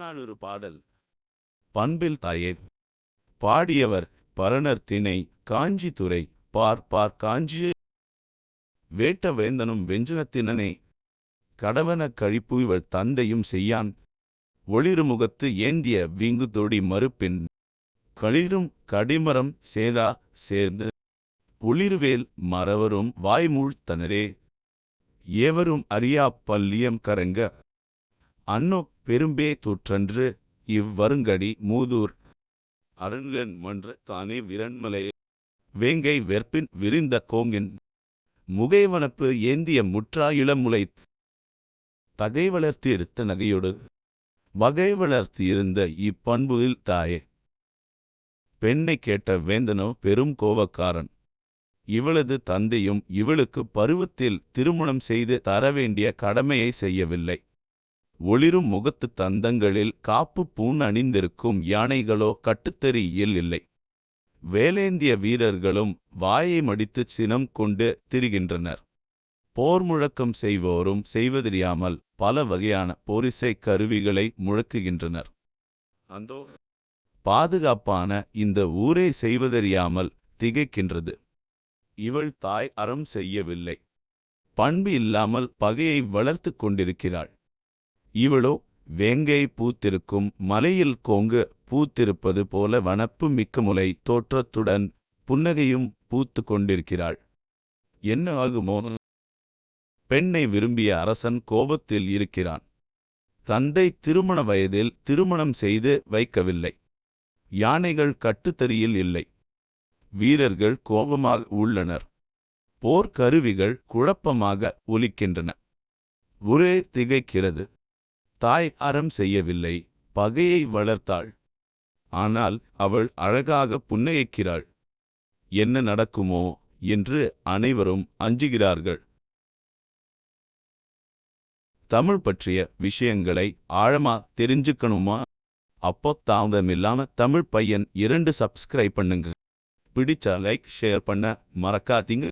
புறநானூறு பாடல். பண்பில் தாயே. பாடியவர் பரணர் திணை காஞ்சித்துறை பார் பார் காஞ்சி வேட்ட வேந்தனும் வெஞ்சுனத்தினனே கடவன கழிப்பு இவள் தந்தையும் செய்யான். ஒளிருமுகத்து ஏந்திய வீங்கு தொடி மறுப்பின். களிரும் கடிமரம் சேரா சேர்ந்து. ஒளிருவேல் மறவரும் வாய்மூழ்த்தனரே ஏவரும் அறியா பல்லியம் கரங்க. அன்னோ பெரும்பே தூற்றன்று இவ்வருங்கடி மூதூர். அரண்கண் மன்ற தானே விரண்மலை வேங்கை வெற்பின் விரிந்த கோங்கின். முகைவனப்பு ஏந்திய முற்றா இளமுலை தகை வளர்த்து எடுத்த நகையோடு. வகை வளர்த்து இருந்த இப்பண்புவில் தாயே. பெண்ணை கேட்ட வேந்தனோ பெரும் கோவக்காரன் இவளது தந்தையும் இவளுக்கு பருவத்தில் திருமணம் செய்து தரவேண்டிய கடமையை செய்யவில்லை. ஒளிரும் முகத்து தந்தங்களில் காப்பு பூண் அணிந்திருக்கும் யானைகளோ கட்டுத்தறியில் இல்லை. வேலேந்திய வீரர்களும் வாயை மடித்துச் சினம் கொண்டு திரிகின்றனர். போர் முழக்கம் செய்வோரும் செய்வதறியாமல் பல வகையான போரிசை கருவிகளை முழக்குகின்றனர். அந்தோ. பாதுகாப்பான இந்த ஊரே செய்வதறியாமல் திகைக்கின்றது. இவள் தாய் அறம் செய்யவில்லை. பண்பு இல்லாமல் பகையை வளர்த்து கொண்டிருக்கிறாள். இவளோ வேங்கை பூத்திருக்கும் மலையில் கோங்கு பூத்திருப்பது போல வனப்பு மிக்க முலை தோற்றத்துடன் புன்னகையும் பூத்து கொண்டிருக்கிறாள். என்ன ஆகுமோ? பெண்ணை விரும்பிய அரசன் கோபத்தில் இருக்கிறான். தந்தை திருமண வயதில் திருமணம் செய்து வைக்கவில்லை. யானைகள் கட்டுத்தறியில் இல்லை. வீரர்கள் கோபமாக உள்ளனர். போர்க்கருவிகள் குழப்பமாக ஒலிக்கின்றன. ஒரே திகைக்கிறது. தாய் அறம் செய்யவில்லை பகையை வளர்த்தாள். ஆனால் அவள் அழகாக புன்னகைக்கிறாள். என்ன நடக்குமோ என்று அனைவரும் அஞ்சுகிறார்கள். தமிழ் பற்றிய விஷயங்களை ஆழமா தெரிஞ்சுக்கணுமா? அப்போ தாமதமில்லாம தமிழ் பையன் இரண்டு சப்ஸ்கிரைப் பண்ணுங்க. பிடிச்சா லைக் ஷேர் பண்ண மறக்காதீங்க.